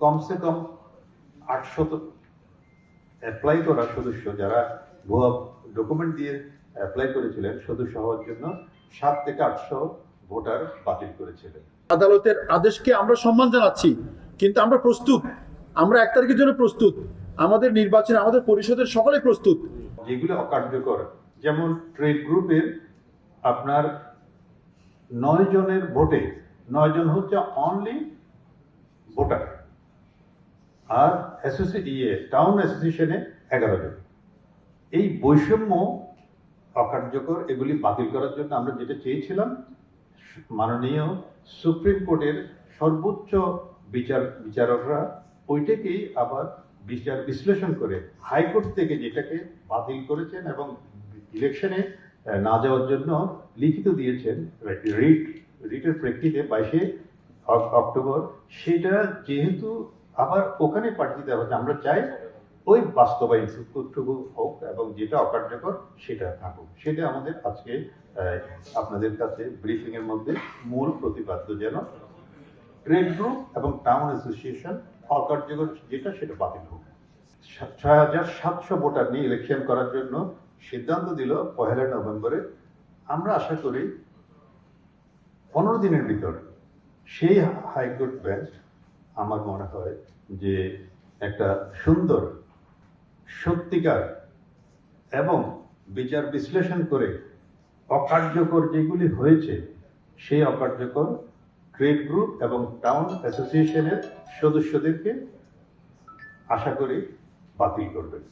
কমসে কম আটশত অ্যাপ্লাই করা সদস্য যারা ভুয়া ডকুমেন্ট দিয়ে অ্যাপ্লাই করেছিলেন সদস্য হওয়ার জন্য সাত থেকে আটশো ভোটার বাতিল করেছিলেন। আদালতের আদেশকে আমরা সম্মান জানাচ্ছি কিন্তু আমরা প্রস্তুত। আমরা এক তারিখের জন্য প্রস্তুত। আমাদের নির্বাচনে আমাদের পরিষদের সকলে প্রস্তুত। যেগুলো অকার্যকর যেমন ট্রেড গ্রুপের আপনার নয় জনের ভোটে নয় জন হচ্ছে অনলি ভোটার আর ইয়ে টাউন অ্যাসোসিয়েশনে এগারো জন। এই বৈষম্য অকার্যকর, এগুলি বাতিল করার জন্য আমরা যেটা চেয়েছিলাম, মাননীয় সুপ্রিম কোর্টের সর্বোচ্চ বিচার, বিচারকরা ওইটাকেই আবার বিচার বিশ্লেষণ করে হাইকোর্ট থেকে যেটাকে বাতিল করেছেন এবং ইলেকশনে না যাওয়ার জন্য লিখিত দিয়েছেন, রিট, রিটের প্রেক্ষিতে বাইশে অক্টোবর। সেটা যেহেতু আবার ওখানে পাঠিয়ে দেওয়া হচ্ছে আমরা চাই ওই বাস্তবায়ন সুটুকু হোক এবং যেটা অকার্যকর সেটা থাকুক। সেটা আমাদের আজকে আপনাদের কাছে ব্রিফিং এর মধ্যে মূল প্রতিপাদ্য যেন ট্রেড গ্রুপ এবং টাউন অ্যাসোসিয়েশন অকার্যকর যেটা সেটা বাতিল হোক। ছয় হাজার সাতশো ভোটার নিয়ে ইলেকশন করার জন্য সিদ্ধান্ত দিল পহেলা নভেম্বরে। আমরা আশা করি পনেরো দিনের ভিতর সেই হাইকোর্ট বেঞ্চ আমার মনে হয় যে একটা সুন্দর সত্যিকার এবং বিচার বিশ্লেষণ করে অকার্যকর যেগুলি হয়েছে, সেই অকার্যকর ট্রেড গ্রুপ এবং টাউন অ্যাসোসিয়েশনের সদস্যদেরকে আশা করি বাতিল করবেন।